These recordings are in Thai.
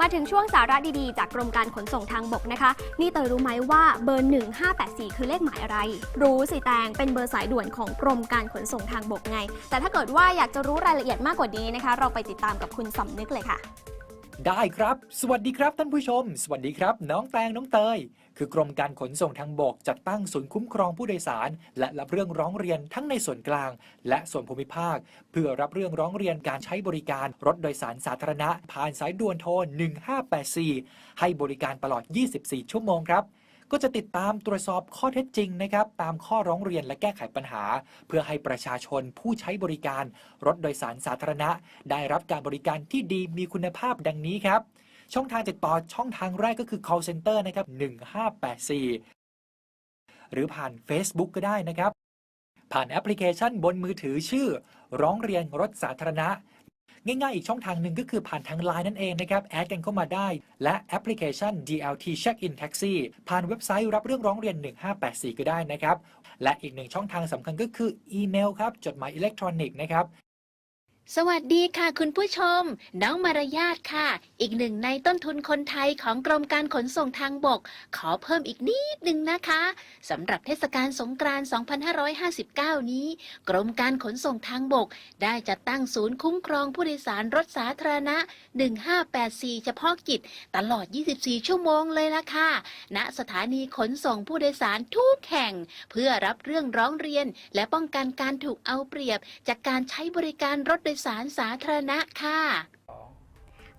มาถึงช่วงสาระดีๆ จากกรมการขนส่งทางบกนะคะ นี่เตยรู้ไหมว่าเบอร์ 1584 คือเลขหมายอะไร รู้สิแตงเป็นเบอร์สายด่วนของกรมการขนส่งทางบกไง แต่ถ้าเกิดว่าอยากจะรู้รายละเอียดมากกว่านี้นะคะ เราไปติดตามกับคุณสำนึกเลยค่ะ ได้ครับ สวัสดีครับท่านผู้ชม สวัสดีครับ น้องแตงน้องเตย คือกรมการขนส่งทางบกจัดตั้งศูนย์คุ้มครองผู้โดยสาร และรับเรื่องร้องเรียนทั้งในส่วนกลาง และส่วนภูมิภาค เพื่อรับเรื่องร้องเรียนการใช้บริการรถโดยสารสาธารณะ ผ่านสายด่วนโทร 1584 ให้บริการตลอด 24 ชั่วโมงครับ ก็จะติดตามตรวจสอบข้อเท็จจริงนะครับ ตามข้อร้องเรียนและแก้ไขปัญหา เพื่อให้ประชาชนผู้ใช้บริการรถโดยสารสาธารณะ ได้รับการบริการที่ดีมีคุณภาพดังนี้ครับ ช่องทางติดต่อช่องทางแรกก็คือ call center นะครับ 1584 หรือผ่าน Facebook ก็ได้นะครับ ผ่านแอปพลิเคชันบนมือถือชื่อ ร้องเรียนรถสาธารณะ ง่ายๆ อีกช่องทางหนึ่งก็คือผ่านทาง Line นั่นเองนะครับแอดกันเข้ามาได้ และแอปพลิเคชัน DLT Check In Taxi ผ่านเว็บไซต์รับเรื่องร้องเรียน 1584 ก็ได้นะครับ และอีกหนึ่งช่องทางสำคัญก็คืออีเมลครับจดหมายอิเล็กทรอนิกส์นะครับ สวัสดีค่ะคุณผู้ชม น้องมารยาทค่ะ อีกหนึ่งในต้นทุนคนไทยของกรมการขนส่งทางบก ขอเพิ่มอีกนิดหนึ่งนะคะสำหรับเทศกาลสงกรานต์ 2559 นี้ กรมการขนส่งทางบก ได้จัดตั้งศูนย์คุ้มครองผู้โดยสารรถสาธารณะ 1584 เฉพาะกิจ ตลอด 24 ชั่วโมงเลยละค่ะณสถานีขนส่งผู้โดยสารทุกแห่ง เพื่อรับเรื่องร้องเรียน และป้องกันการถูกเอาเปรียบ จากการใช้บริการรถโดยสารสาธารณะค่ะ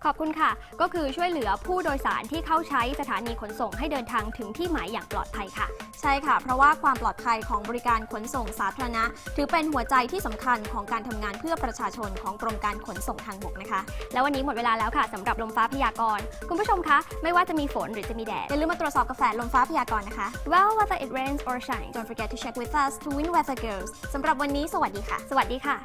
ขอบคุณค่ะ ก็คือช่วยเหลือผู้โดยสารที่เข้าใช้สถานีขนส่งให้เดินทางถึงที่หมายอย่างปลอดภัยค่ะ ใช่ค่ะ เพราะว่าความปลอดภัยของบริการขนส่งสาธารณะ ถือเป็นหัวใจที่สำคัญของการทำงานเพื่อประชาชนของกรมการขนส่งทางบกนะคะ แล้ววันนี้หมดเวลาแล้วค่ะสำหรับลมฟ้าพยากรณ์คุณผู้ชมคะ ไม่ว่าจะมีฝนหรือจะมีแดดอย่าลืมมาตรวจสอบกาแฟลมฟ้าพยากรณ์นะคะ Well whether it rains or shines don't forget to check with us to win weather girls สำหรับวันนี้สวัสดีค่ะ สวัสดีค่ะ